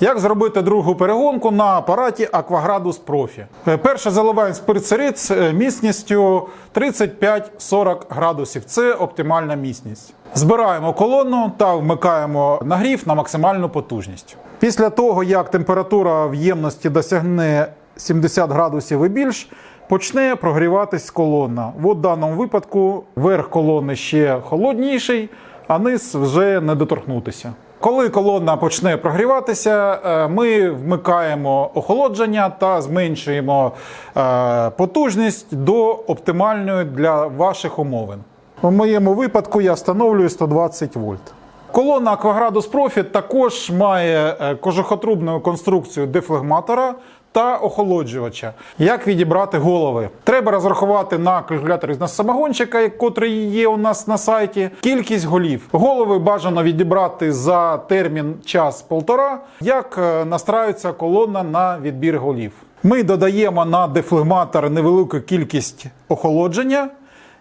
Як зробити другу перегонку на апараті Aquagradus Profi? Е, Перше заливаємо спирт з е, міцністю 35-40 градусів. Це оптимальна міцність. Збираємо колону та вмикаємо нагрів на максимальну потужність. Після того, як температура в ємності досягне 70 градусів і більш, почне прогріватись колона. В даному випадку верх колони ще холодніший, а низ вже не доторкнутися. Коли колона почне прогріватися, е, ми вмикаємо охолодження та зменшуємо е, потужність до оптимальної для ваших умовин. У моєму випадку я встановлюю 120 вольт. Колона Aquagradus Profit також має е, кожухотрубну конструкцію дефлегматора та охолоджувача. Як відібрати голови? Треба розрахувати на калькуляторі з нас самогончика, котрий є у нас на сайті, кількість голів. Голови бажано відібрати за термін час-полтора, як е, настраюється колона на відбір голів. Ми додаємо на дефлегматор невелику кількість охолодження.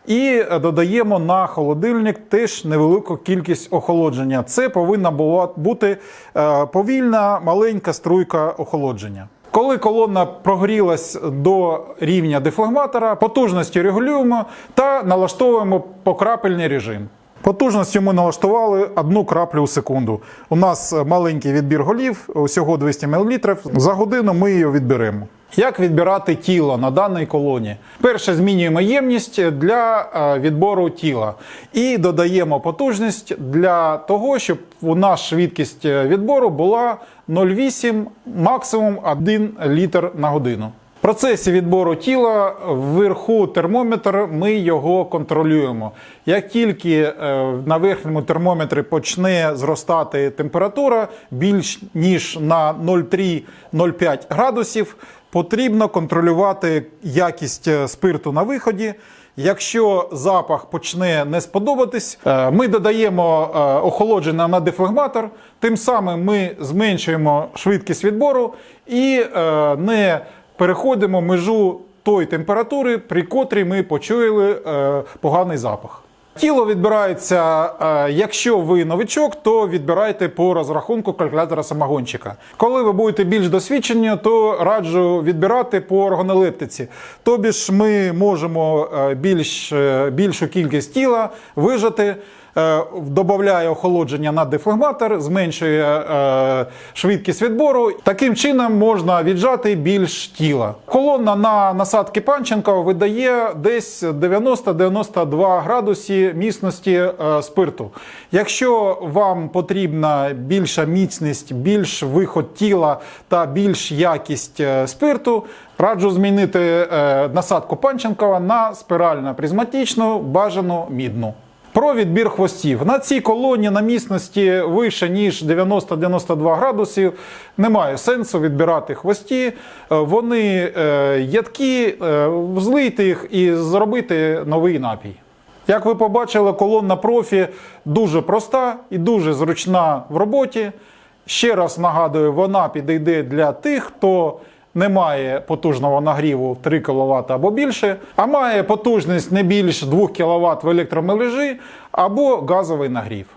І додаємо на холодильник теж невелику кількість охолодження. Це повинна була бути е, повільна маленька струйка охолодження. Коли колона прогрілась до рівня дефлегматора, потужності регулюємо та налаштовуємо покрапельний режим. Потужністю ми налаштували одну краплю у секунду. У нас маленький відбір голів, усього 200 мл. За годину ми її відберемо. Як відбирати тіло на даній колоні? Перше змінюємо ємність для е, відбору тіла і додаємо потужність для того, щоб у нас швидкість е, відбору була 0,8, максимум 1 літр на годину. В процесі відбору тіла вверху термометр, ми його контролюємо. Як тільки е, на верхньому термометрі почне зростати температура більш ніж на 0,3-0,5 градусів, потрібно контролювати якість е, спирту на виході. Якщо запах почне не сподобатись, е, ми додаємо е, охолодження на дефлегматор, тим самим ми зменшуємо швидкість відбору і не переходимо межу тої температури, при котрій ми почули поганий запах. Тіло відбирається, е, якщо ви новичок, то відбирайте по розрахунку калькулятора самогончика. Коли ви будете більш досвідчені, то раджу відбирати по органолептиці. Тобі ж ми можемо е, більш, е, більшу кількість тіла вижати. Е, Додає охолодження на дефлегматор, зменшує е, швидкість відбору. Таким чином можна віджати більш тіла. Колона на насадки Панченко видає десь 90-92 градусі міцності е, спирту. Якщо вам потрібна більша міцність, більш виход тіла та більш якість спирту, раджу змінити насадку Панченкова на спирально-призматичну бажану мідну. Про відбір хвостів. На цій колоні на міцності вище, ніж 90-92 градусів, немає сенсу відбирати хвості. Е, Вони е, ядкі, е, злийте їх і зробити новий напій. Як ви побачили, колонна профі дуже проста і дуже зручна в роботі. Ще раз нагадую, вона підійде для тих, хто не має потужного нагріву 3 кВт або більше, а має потужність не більш 2 кВт в електромережі або газовий нагрів.